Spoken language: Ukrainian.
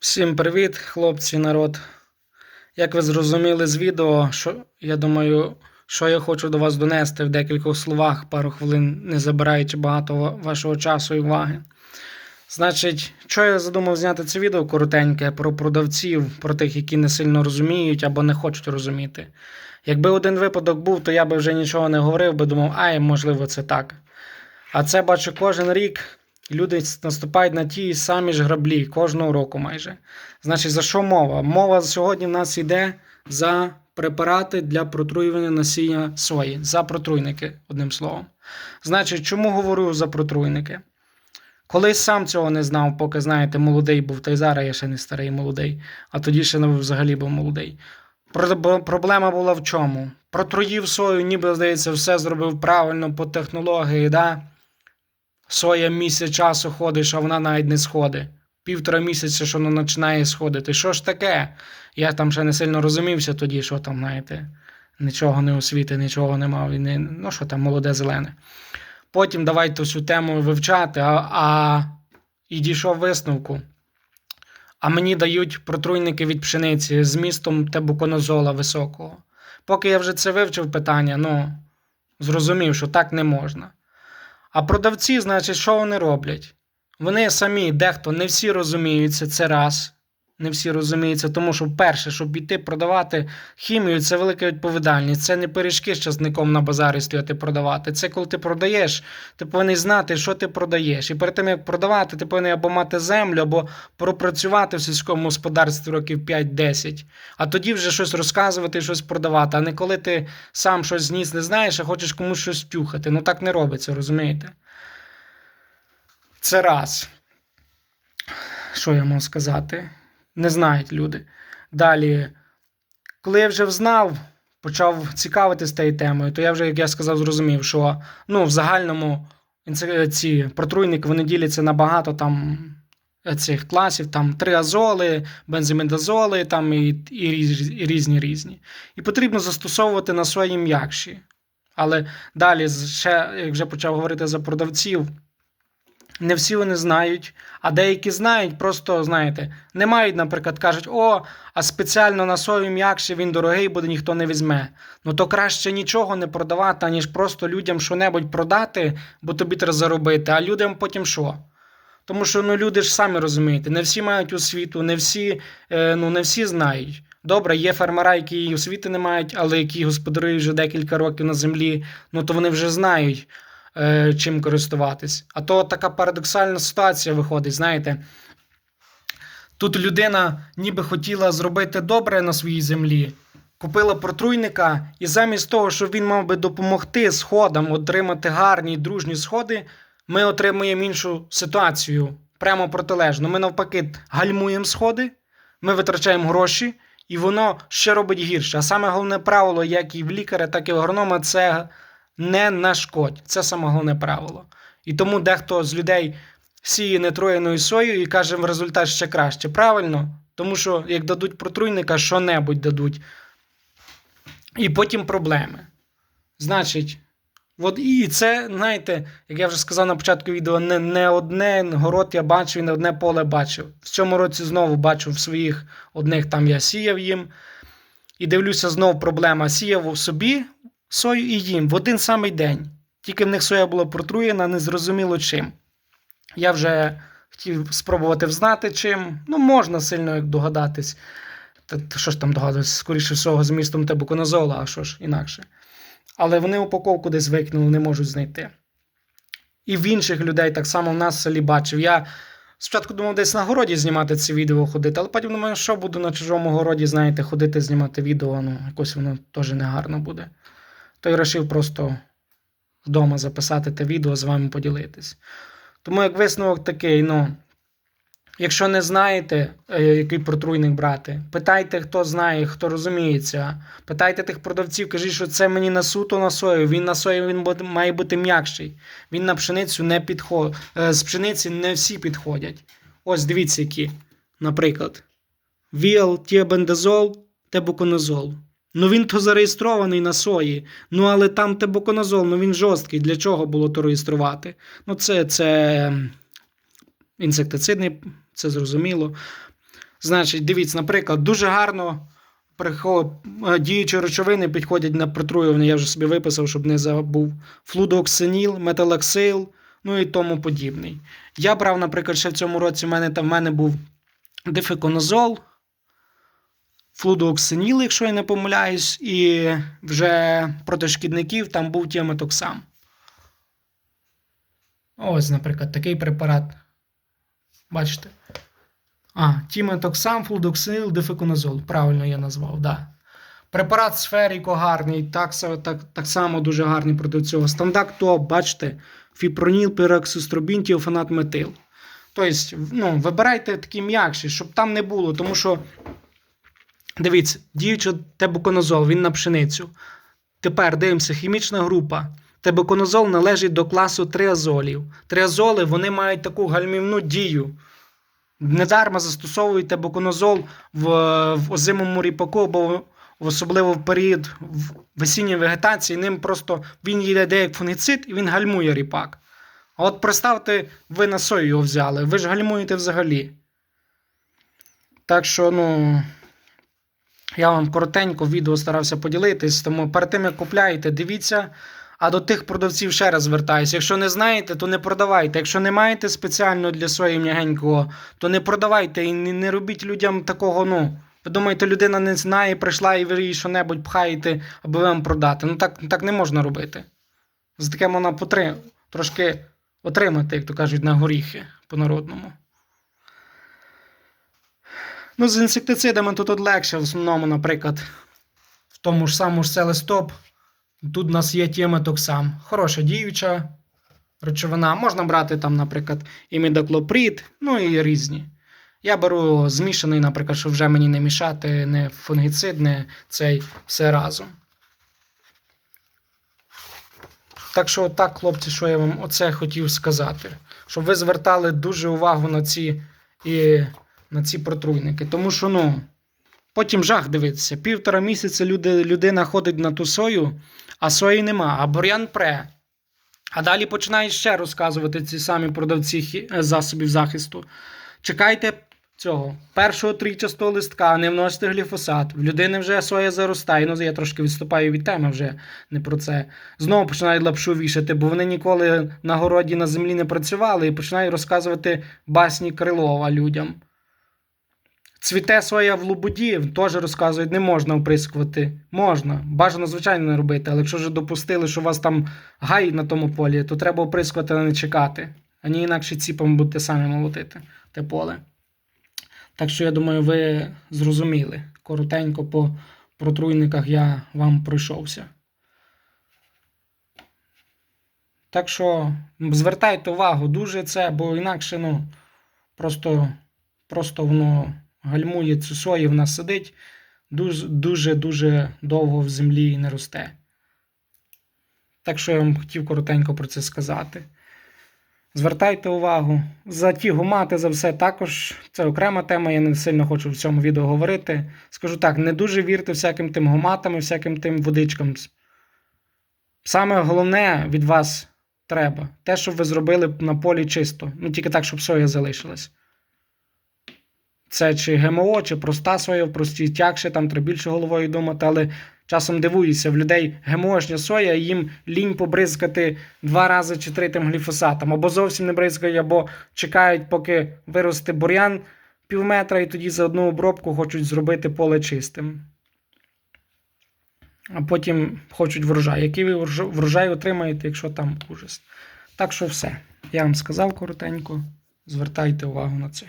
Всім привіт, хлопці, народ. Як ви зрозуміли з відео, що я думаю, що я хочу до вас донести в декількох словах, пару хвилин, не забираючи багато вашого часу і уваги. Значить, що я задумав зняти це відео коротеньке про продавців, про тих, які не сильно розуміють або не хочуть розуміти. Якби один випадок був, то я би вже нічого не говорив, би думав, ай, можливо, це так. А це бачу кожен рік. Люди наступають на ті самі ж граблі кожного року майже. Значить, за що мова? Мова сьогодні в нас йде за препарати для протруювання насіння сої, за протруйники, одним словом. Значить, чому говорю за протруйники? Колись сам цього не знав, поки, знаєте, молодий був, та й зараз я ще не старий молодий, а тоді ще взагалі був молодий. Про- Проблема була в чому? Протруїв сою, ніби, здається, все зробив правильно по технології, да? Соя місяць часу ходиш, а вона навіть не сходить. Півтора місяця, що вона починає сходити. Що ж таке? Я там ще не сильно розумівся тоді, що там, знаєте, нічого не освіти, нічого не мав. Не, ну, що там, молоде зелене. Потім давайте всю тему вивчати, а, а і дійшов висновку. А мені дають протруйники від пшениці з містом тебуконозола високого. Поки я вже це вивчив питання, ну, зрозумів, що так не можна. А продавці, значить, що вони роблять? Вони самі, дехто не всі розуміються, це раз. Не всі розуміються, тому що перше, щоб іти продавати хімію, це велика відповідальність. Це не пиріжки з часником на базарі стояти продавати. Це коли ти продаєш, ти повинен знати, що ти продаєш. І перед тим, як продавати, ти повинен або мати землю, або пропрацювати в сільському господарстві років 5-10. А тоді вже щось розказувати, щось продавати. А не коли ти сам щось зніс не знаєш, а хочеш комусь щось тюхати. Ну так не робиться, розумієте? Це раз. Що я можу сказати? Не знають люди. Далі, коли я вже взнав, почав цікавитися тією темою, то я вже, як я сказав, зрозумів, що ну, в загальному ці протруйники вони діляться на багато там е, цих класів, там триазоли, бензимедазоли, там і, і різні різні. І потрібно застосовувати на свої м'якші. Але далі, ще, як вже почав говорити за продавців, не всі вони знають, а деякі знають, просто знаєте, не мають, наприклад, кажуть, о, а спеціально на сою м'якше він дорогий буде, ніхто не візьме. Ну то краще нічого не продавати, аніж просто людям що-небудь продати, бо тобі треба заробити, а людям потім що? Тому що ну, люди ж самі розумієте, не всі мають освіту, не всі, е, ну, не всі знають. Добре, є фермера, які освіти не мають, але які господарюють вже декілька років на землі, ну то вони вже знають, е, чим користуватись. А то така парадоксальна ситуація виходить, знаєте. Тут людина ніби хотіла зробити добре на своїй землі, купила протруйника, і замість того, щоб він мав би допомогти сходам отримати гарні дружні сходи, ми отримуємо іншу ситуацію прямо протилежно. Ми навпаки гальмуємо сходи, ми витрачаємо гроші, і воно ще робить гірше. А саме головне правило, як і в лікаря, так і в агронома, це не нашкодь. Це саме головне правило. І тому дехто з людей сіє нетроєною соєю і каже в результат ще краще. Правильно? Тому що як дадуть протруйника, що-небудь дадуть. І потім проблеми. Значить, от і це, знаєте, як я вже сказав на початку відео, не, не одне город я бачив і не одне поле бачив. В цьому році знову бачу в своїх одних там я сіяв їм. І дивлюся, знову проблема. Сіяв у собі сою і їм в один самий день. Тільки в них соя була протруєна, незрозуміло чим. Я вже хотів спробувати взнати чим. Ну, можна сильно як догадатись. Та, що ж там догадуватися, скоріше всього, з містом тебуконозола, а що ж інакше. Але вони упаковку десь викинули, не можуть знайти. І в інших людей так само в нас в селі бачив. Я спочатку думав десь на городі знімати це відео ходити, але потім думаю, що буду на чужому городі, знаєте, ходити, знімати відео, ну, якось воно теж не гарно буде. То й вирішив просто вдома записати те відео, з вами поділитись. Тому як висновок такий, ну, якщо не знаєте, е, який протруйник брати, питайте, хто знає, хто розуміється. Питайте тих продавців, кажіть, що це мені на суто на сою. Він на сою він має бути м'якший. Він на пшеницю не підходить. З пшениці не всі підходять. Ось дивіться, які. Наприклад, Віал, тіабендазол, тебуконазол. Ну він то зареєстрований на сої. Ну але там тебуконазол, ну він жорсткий. Для чого було то реєструвати? Ну, це, це інсектицидний, це зрозуміло. Значить, дивіться, наприклад, дуже гарно е, діючі речовини підходять на протруювання, я вже собі виписав, щоб не забув. Флудооксиніл, металаксил, ну і тому подібний. Я брав, наприклад, ще в цьому році в мене там в мене був дифеконазол, флудооксиніл, якщо я не помиляюсь, і вже проти шкідників там був тіаметоксам. Ось, наприклад, такий препарат. Бачите? А, тіметоксам, флудоксинил, дифеконазол. Правильно я назвав, да. Препарат сферіко гарний, так, так, так само дуже гарний проти цього. Стандарт топ, бачите, фіпроніл, піроксистробін, тіофанат метил. Тобто, ну, вибирайте такі м'якші, щоб там не було, тому що, дивіться, діючий тебуконазол, він на пшеницю. Тепер дивимося, хімічна група. Тебуконазол належить до класу триазолів. Триазоли вони мають таку гальмівну дію. Недарма застосовують тебуконазол в, в озимому ріпаку, або в- особливо в період весінньої вегетації. Ним просто він йде як фунгіцид і він гальмує ріпак. А от представте, ви на сою його взяли, ви ж гальмуєте взагалі. Так що, ну. Я вам коротенько відео старався поділитись, тому перед тим як купляєте, дивіться. А до тих продавців ще раз звертаюся. Якщо не знаєте, то не продавайте. Якщо не маєте спеціально для своєї м'ягенького, то не продавайте і не, робіть людям такого. Ну, ви думаєте, людина не знає, прийшла і ви їй що-небудь пхаєте, аби вам продати. Ну так, так не можна робити. За таке можна потри... трошки отримати, як то кажуть, на горіхи по-народному. Ну, з інсектицидами тут от легше, в основному, наприклад, в тому ж самому ж селестоп. Тут у нас є тіметоксам. Хороша діюча речовина. Можна брати там, наприклад, імідаклоприд, ну і різні. Я беру змішаний, наприклад, щоб вже мені не мішати, не фунгіцид, не цей все разом. Так що, так, хлопці, що я вам оце хотів сказати. Щоб ви звертали дуже увагу на ці, і, на ці протруйники. Тому що, ну, потім жах дивитися. Півтора місяця люди, людина ходить на ту сою, а сої нема, а бур'ян пре. А далі починають ще розказувати ці самі продавці е, засобів захисту. Чекайте цього першого трійчастого листка, не вносите гліфосат. В людини вже соя заростає. Ну, я трошки відступаю від теми вже не про це. Знову починають лапшу вішати, бо вони ніколи на городі на землі не працювали і починають розказувати басні Крилова людям. Цвіте соя в лубуді, теж розказують, не можна оприскувати. Можна. Бажано, звичайно, не робити, але якщо вже допустили, що у вас там гай на тому полі, то треба оприскувати, а не чекати. Ані інакше ціпом будете самі молотити те поле. Так що, я думаю, ви зрозуміли. Коротенько по протруйниках я вам пройшовся. Так що звертайте увагу дуже це, бо інакше, ну, просто, просто воно гальмує цю вона сидить дуже-дуже довго в землі і не росте. Так що я вам хотів коротенько про це сказати. Звертайте увагу. За ті гумати, за все також це окрема тема, я не сильно хочу в цьому відео говорити. Скажу так, не дуже вірте всяким тим гуматам і всяким тим водичкам. Саме головне від вас треба те, щоб ви зробили на полі чисто. Ну тільки так, щоб соя залишилась. Це чи ГМО, чи проста соя, в простій тягше, там треба більше головою думати, але часом дивуюся, в людей ГМОшня соя, і їм лінь побризкати два рази чи три тим гліфосатом, або зовсім не бризкають, або чекають, поки виросте бур'ян пів метра, і тоді за одну обробку хочуть зробити поле чистим. А потім хочуть врожай. Який ви врожай отримаєте, якщо там ужас. Так що все. Я вам сказав коротенько. Звертайте увагу на це.